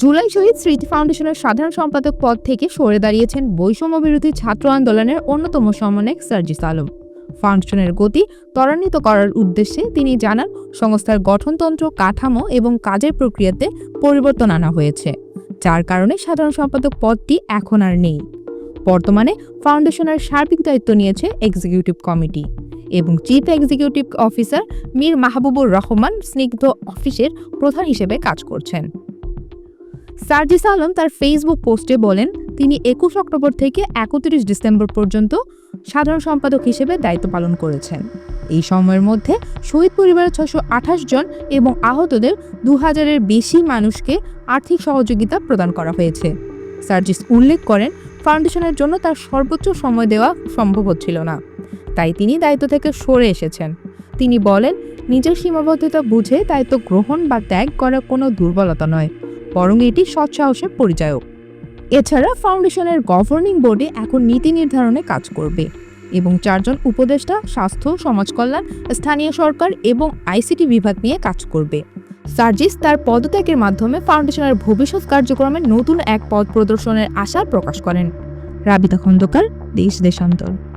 জুলাই শহীদ স্মৃতি ফাউন্ডেশনের সাধারণ সম্পাদক পদ থেকে সরে দাঁড়িয়েছেন বৈষম্য বিরোধী ছাত্র আন্দোলনের অন্যতম সমন্বয়ক সার্জিস আলম। ফাউন্ডেশনের গতি ত্বরান্বিত করার উদ্দেশ্যে তিনি জানান, সংস্থার গঠনতন্ত্র, কাঠামো এবং কাজের প্রক্রিয়াতে পরিবর্তন আনা হয়েছে, যার কারণে সাধারণ সম্পাদক পদটি এখন আর নেই। বর্তমানে ফাউন্ডেশনের সার্বিক দায়িত্ব নিয়েছে এক্সিকিউটিভ কমিটি এবং chief executive officer Mir Mahbubur Rahman Snigdha অফিসের প্রধান হিসেবে কাজ করছেন। সার্জিস আলম তার ফেসবুক পোস্টে বলেন, তিনি একুশ অক্টোবর থেকে একত্রিশ ডিসেম্বর পর্যন্ত সাধারণ সম্পাদক হিসেবে দায়িত্ব পালন করেছেন। এই সময়ের মধ্যে শহীদ পরিবারের ছশো আঠাশ জন এবং আহতদের দু হাজারের বেশি মানুষকে আর্থিক সহযোগিতা প্রদান করা হয়েছে। সার্জিস উল্লেখ করেন, ফাউন্ডেশনের জন্য তার সর্বোচ্চ সময় দেওয়া সম্ভব হচ্ছিল না। তাই তিনি দায়িত্ব থেকে সরে এসেছেন। তিনি বলেন, নিজের সীমাবদ্ধতা বুঝে দায়িত্ব গ্রহণ বা ত্যাগ করা কোনো দুর্বলতা নয়। বরং এটি সৎসাহসের পরিচায়ক। এছাড়া ফাউন্ডেশনের গভর্নিং বোর্ডে এখন নীতি নির্ধারণে কাজ করবে এবং চারজন উপদেষ্টা, স্বাস্থ্য সমাজ কল্যাণ স্থানীয় সরকার এবং আইসিটি বিভাগ নিয়ে কাজ করবে। সার্জিস তার পদত্যাগের মাধ্যমে ফাউন্ডেশনের ভবিষ্যৎ কার্যক্রমে নতুন এক পথ প্রদর্শনের আশা প্রকাশ করেন। রাবিতা খন্দকার, দেশ দেশান্তর।